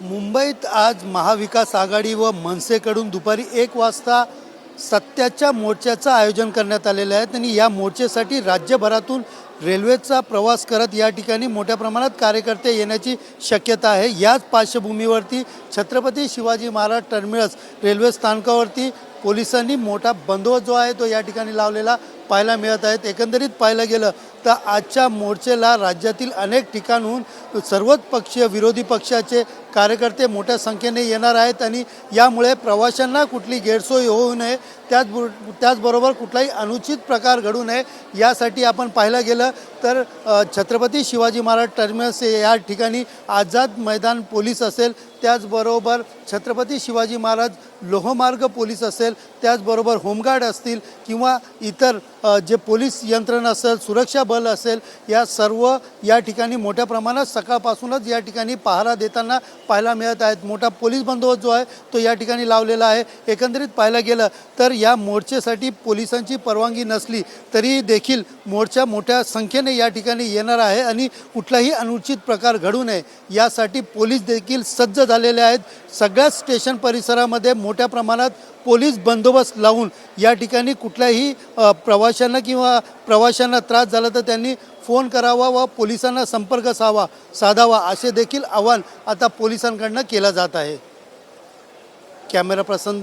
मुंबईत आज महाविकास आघाडी व मनसेकडून दुपारी एक वाजता सत्याच्या मोर्चाचं आयोजन करण्यात आलेलं आहे. आणि या मोर्चेसाठी राज्यभरातून रेल्वेचा प्रवास करत या ठिकाणी मोठ्या प्रमाणात कार्यकर्ते येण्याची शक्यता आहे. याच पार्श्वभूमीवरती छत्रपती शिवाजी महाराज टर्मिनस रेल्वे स्थानकावरती पोलिसांनी मोठा बंदोबस्त जो आहे तो या ठिकाणी लावलेला पाहायला मिळत आहेत एकंदरीत पाहायला गेलं तर आजच्या मोर्चेला राज्यातील अनेक ठिकाणहून सर्वच पक्षीय विरोधी पक्षाचे कार्यकर्ते मोठ्या संख्येने येणार आहेत आणि यामुळे प्रवाशांना कुठली गैरसोय होऊ नये त्याच त्याचबरोबर कुठलाही अनुचित प्रकार घडू नये यासाठी आपण पाहायला गेलं तर छत्रपती शिवाजी महाराज टर्मिनस हे या ठिकाणी आझाद मैदान पोलीस असेल त्याचबरोबर छत्रपती शिवाजी महाराज लोहमार्ग पोलीस असेल त्याचबरोबर होमगार्ड असतील किंवा इतर जे पोलीस यंत्रणा असेल सुरक्षा बल असेल या सर्व या ठिकाणी मोठ्या प्रमाणात सकाळपासूनच या ठिकाणी पहारा देताना पाहायला मिळत आहेत. मोठा पोलीस बंदोबस्त जो आहे तो या ठिकाणी लावलेला आहे. एकंदरीत पाहायला गेलं तर या मोर्चेसाठी पोलिसांची परवानगी नसली तरी देखील मोर्चा मोठ्या संख्येने या ठिकाणी येणार आहे आणि कुठलाही अनुचित प्रकार घडू नये. यासाठी पोलीस देखील सज्ज झालेले आहेत. सगळ्याच स्टेशन परिसरामध्ये मोठ्या प्रमाणात पोलीस बंदोबस्त लावून या ठिकाणी कुठल्याही प्रवाशांना किंवा प्रवाशांना त्रास झाला तर त्यांनी फोन करावा व पोलिसांना संपर्क सावा साधावा असे देखील आवाहन आता पोलिसांकडनं केलं जात आहे. Camera person